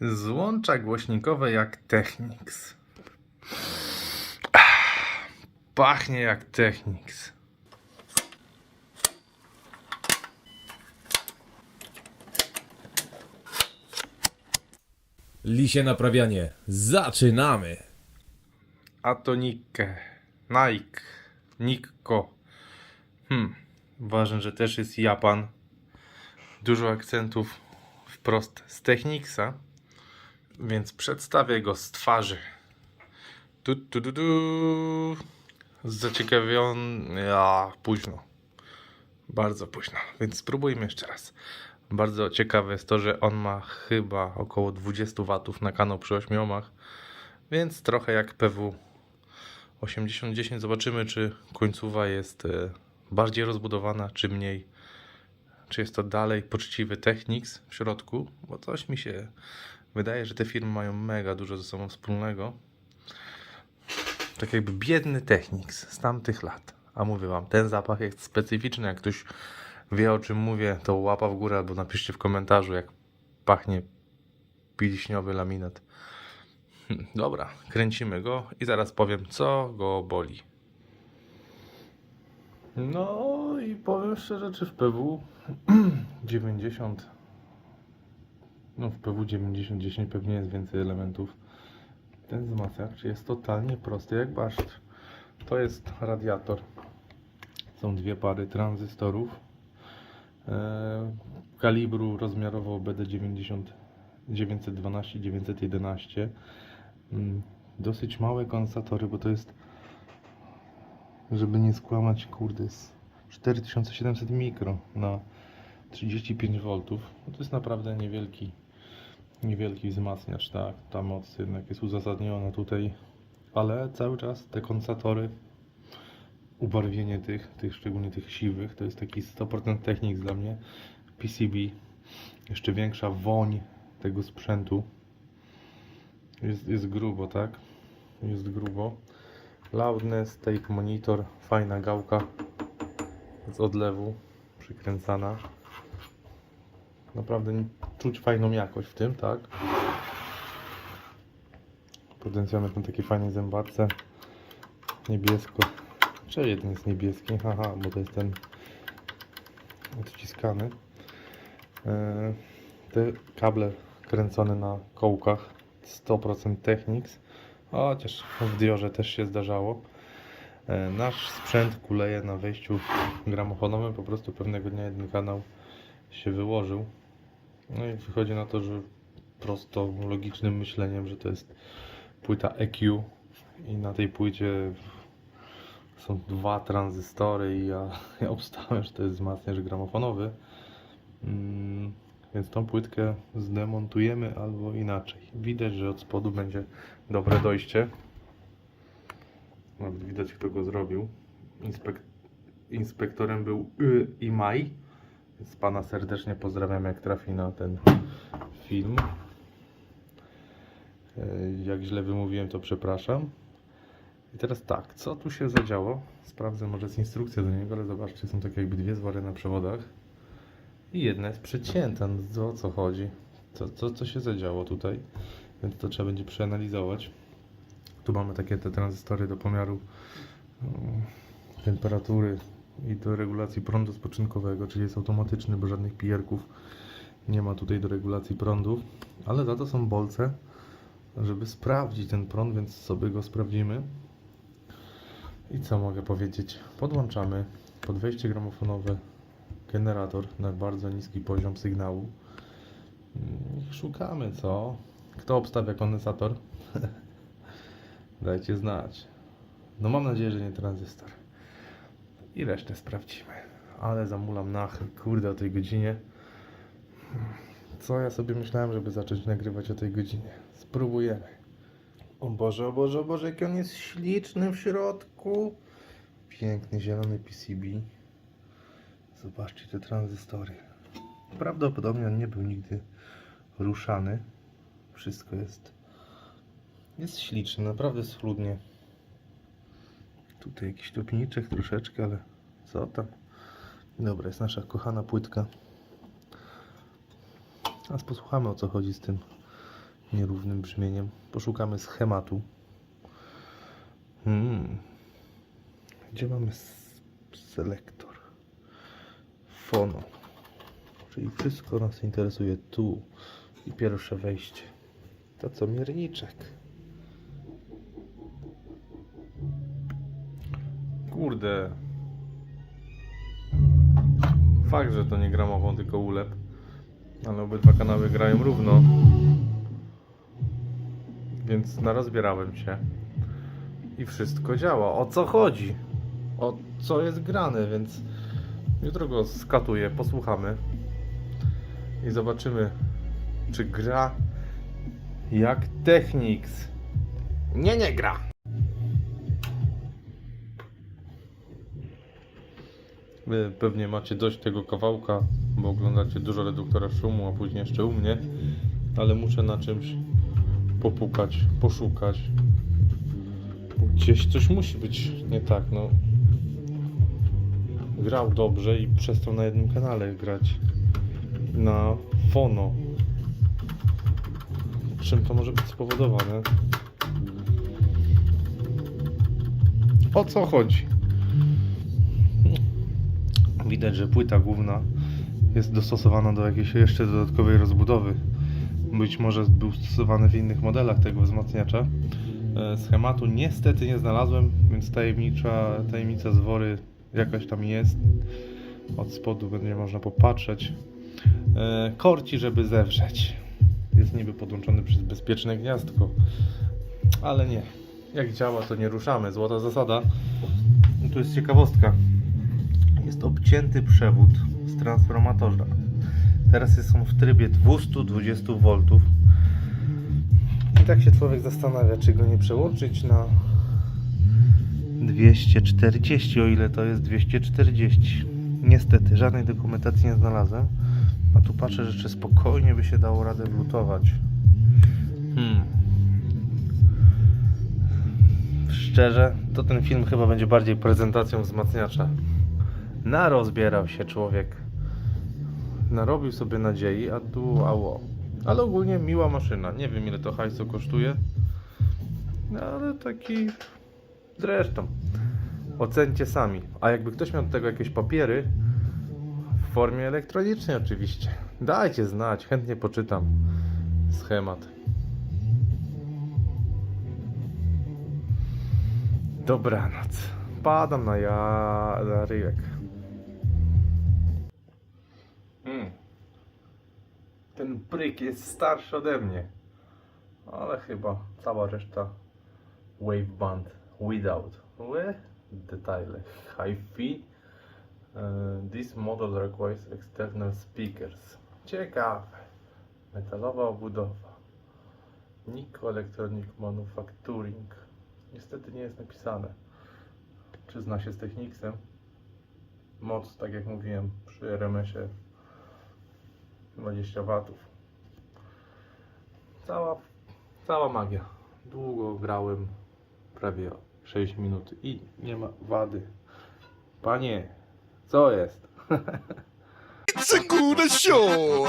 Złącza głośnikowe jak Technics. Ach, Pachnie jak Technics. Lisie naprawianie. Zaczynamy! A to Nike. Nike. Nikko. Hmm. Ważne, że też jest Japan. Dużo akcentów wprost z Technicsa. Więc przedstawię go z twarzy. Tu, tu, tu, tu. Zaciekawiony. Ja, późno. Bardzo późno. Więc spróbujmy jeszcze raz. Bardzo ciekawe jest to, że on ma chyba około 20 watów na kanał przy 8 ohmach. Więc trochę jak PW 8010. Zobaczymy, czy końcowa jest e, bardziej rozbudowana, czy mniej. Czy jest to dalej poczciwy Technics w środku, bo coś mi się wydaje, że te firmy mają mega dużo ze sobą wspólnego. Tak jakby biedny Technics z tamtych lat. A mówię wam, ten zapach jest specyficzny. Jak ktoś wie o czym mówię, to łapa w górę albo napiszcie w komentarzu, jak pachnie pilśniowy laminat. Hmm, Dobra, kręcimy go i zaraz powiem, co go boli. No i powiem szczerze, czy w PW 90, no w PW 90 10 pewnie jest więcej elementów. Ten wzmacniacz jest totalnie prosty jak baszt. To jest radiator. Są dwie pary tranzystorów e, kalibru rozmiarowo BD90 912 911 Mm, dosyć małe kondensatory, bo to jest żeby nie skłamać, kurde, jest 4700 mikro na 35 V. To jest naprawdę niewielki niewielki wzmacniacz, tak, ta moc jednak jest uzasadniona tutaj, ale cały czas te kondensatory ubarwienie tych, tych szczególnie tych siwych, to jest taki 100% Technics dla mnie, PCB, jeszcze większa woń tego sprzętu, jest, jest grubo, tak? Jest grubo. Loudness, tape monitor, fajna gałka z odlewu przykręcana. Naprawdę czuć fajną jakość w tym, tak? Potencjometr na takiej fajnej zębatce. Niebiesko. Czy jeden jest niebieski? Haha, bo to jest ten odciskany. E, Te kable kręcone na kołkach 100% Technics, chociaż w Diorze też się zdarzało. E, Nasz sprzęt kuleje na wejściu gramofonowym, po prostu pewnego dnia jeden kanał się wyłożył. No i wychodzi na to, że prosto logicznym myśleniem, że to jest płyta EQ i na tej płycie są dwa tranzystory i ja, ja obstałem, że to jest wzmacniacz gramofonowy. Mm, więc tą płytkę zdemontujemy albo inaczej. Widać, że od spodu będzie dobre dojście. Nawet widać, kto go zrobił. Inspek inspektorem był y i Maj. Więc pana serdecznie pozdrawiam, jak trafi na ten film. E, Jak źle wymówiłem, to przepraszam. I teraz tak, co tu się zadziało? Sprawdzę może jest instrukcja do niego, ale zobaczcie, są takie jakby dwie zwory na przewodach. I jedna jest przecięta, no o co chodzi? Co, co, co się zadziało tutaj? Więc to trzeba będzie przeanalizować. Tu mamy takie te tranzystory do pomiaru mm, temperatury i do regulacji prądu spoczynkowego, czyli jest automatyczny, bo żadnych pijerków nie ma tutaj do regulacji prądów, ale za to są bolce, żeby sprawdzić ten prąd, więc sobie go sprawdzimy. I co mogę powiedzieć? Podłączamy pod wejście gramofonowe generator na bardzo niski poziom sygnału. Szukamy co? Kto obstawia kondensator? Dajcie znać. No mam nadzieję, że nie tranzystor. I resztę sprawdzimy. Ale zamulam nachy, kurde, o tej godzinie. Co ja sobie myślałem, żeby zacząć nagrywać o tej godzinie? Spróbujemy. O Boże, o Boże, o Boże, jaki on jest śliczny w środku. Piękny zielony PCB. Zobaczcie te tranzystory. Prawdopodobnie on nie był nigdy ruszany. Wszystko jest. Jest śliczny, naprawdę schludnie. Tutaj jakiś topniczek troszeczkę, ale co tam? Dobra, jest nasza kochana płytka. Teraz posłuchamy o co chodzi z tym nierównym brzmieniem. Poszukamy schematu. Hmm. Gdzie mamy selektor? Fono. Czyli wszystko nas interesuje tu. I pierwsze wejście. To co mierniczek. Kurde. Fakt, że to nie gramofon, tylko ulep. Ale obydwa kanały grają równo. Więc narozbierałem się. I wszystko działa. O co chodzi? O co jest grane, więc jutro go skatuję, posłuchamy. I zobaczymy, czy gra jak Technics. Nie, nie gra. Pewnie macie dość tego kawałka, bo oglądacie dużo reduktora szumu, a później jeszcze u mnie. Ale muszę na czymś popukać, poszukać. Gdzieś coś musi być nie tak, no. Grał dobrze i przestał na jednym kanale grać. Na fono. Czym to może być spowodowane? O co chodzi? Widać, że płyta główna jest dostosowana do jakiejś jeszcze dodatkowej rozbudowy. Być może był stosowany w innych modelach tego wzmacniacza. E, Schematu niestety nie znalazłem, więc tajemnicza, tajemnica zwory jakaś tam jest. Od spodu będzie można popatrzeć. E, Korci, żeby zewrzeć. Jest niby podłączony przez bezpieczne gniazdko, ale nie. Jak działa, to nie ruszamy. Złota zasada. Tu jest ciekawostka. Jest obcięty przewód z transformatora. Teraz jest on w trybie 220 V. I tak się człowiek zastanawia, czy go nie przełączyć na 240, o ile to jest 240. Niestety, żadnej dokumentacji nie znalazłem. A tu patrzę, że czy spokojnie by się dało radę wlutować. Hmm. Szczerze, to ten film chyba będzie bardziej prezentacją wzmacniacza. Narozbierał się człowiek. Narobił sobie nadziei, a tu ało. Ale ogólnie miła maszyna. Nie wiem ile to hajsu kosztuje. No, ale taki... Zresztą. Ocencie sami. A jakby ktoś miał do tego jakieś papiery, w formie elektronicznej oczywiście. Dajcie znać, chętnie poczytam schemat. Dobranoc. Padam na ja... na. Mm. Ten pryk jest starszy ode mnie. Ale chyba cała reszta waveband without. Łe? Detale. Hi-fi. Uh, this model requires external speakers. Ciekawe. Metalowa obudowa. Nico Electronic Manufacturing. Niestety nie jest napisane. Czy zna się z Technicsem? Moc, tak jak mówiłem, przy RMS-ie 20 watów. Cała, cała magia. Długo grałem, prawie 6 minut i nie ma wady. Panie, co jest? It's a good show.